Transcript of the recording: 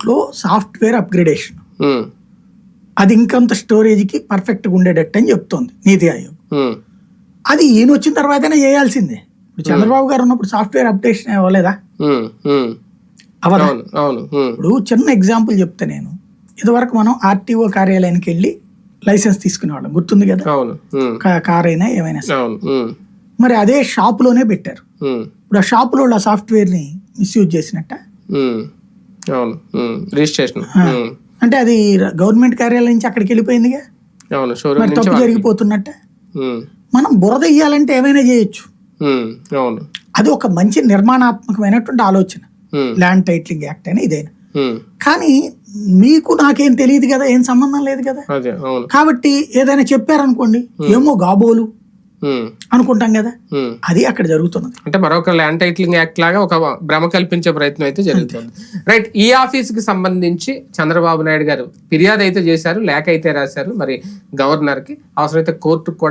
లో software upgradation. అది ఇంకంత స్టోరేజ్కి పర్ఫెక్ట్గా ఉండేటట్టు అని చెప్తోంది నీతి ఆయోగ్. అది ఈయన వచ్చిన తర్వాతనే చేయాల్సిందే. ఇప్పుడు చంద్రబాబు గారు ఉన్నప్పుడు సాఫ్ట్వేర్ అప్డేషన్ అవ్వలేదా. అవదా? ఇప్పుడు చిన్న ఎగ్జాంపుల్ చెప్తా నేను. ఇదివరకు మనం ఆర్టీఓ కార్యాలయానికి వెళ్ళి లైసెన్స్ తీసుకునేవాళ్ళం. గుర్తుంది కదా? కార్ అయినా ఏమైనా మరి అదే షాపులోనే పెట్టారు. ఉమ్, ఇప్పుడు ఆ షాపులో ఆ సాఫ్ట్వేర్ని మిస్యూజ్ చేసినట్ట. అవును. రిజిస్ట్రేషన్. అంటే అది గవర్నమెంట్ కార్యాలయం నుంచి అక్కడికి వెళ్ళిపోయిందిగా? అవును షోరూమ్ తప్పు. జరిగిపోతున్నట్ట? మనం బురద ఇయ్యాలంటే ఏమైనా చేయొచ్చు. అవును. అది ఒక మంచి నిర్మాణాత్మకమైనటువంటి ఆలోచన. ల్యాండ్ టైటిలింగ్ యాక్ట్ అని ఇదైనా. కానీ మీకు నాకేం తెలియదు కదా ఏం సంబంధం లేదు కదా? కాబట్టి ఏదైనా చెప్పారనుకోండి ఏమో గాబోలు. అనుకుంటాం కదా. అది అక్కడ జరుగుతున్నది. అంటే మరొక ల్యాండ్ టైటిలింగ్ యాక్ట్ లాగా ఒక భ్రమ కల్పించే ప్రయత్నం అయితే జరుగుతుంది. రైట్ ఈ ఆఫీస్కి సంబంధించి చంద్రబాబు నాయుడు గారు ఫిర్యాదు అయితే చేశారు లేఖ అయితే రాశారు. మరి గవర్నర్కి అవసరమైతే కోర్టుకు కూడా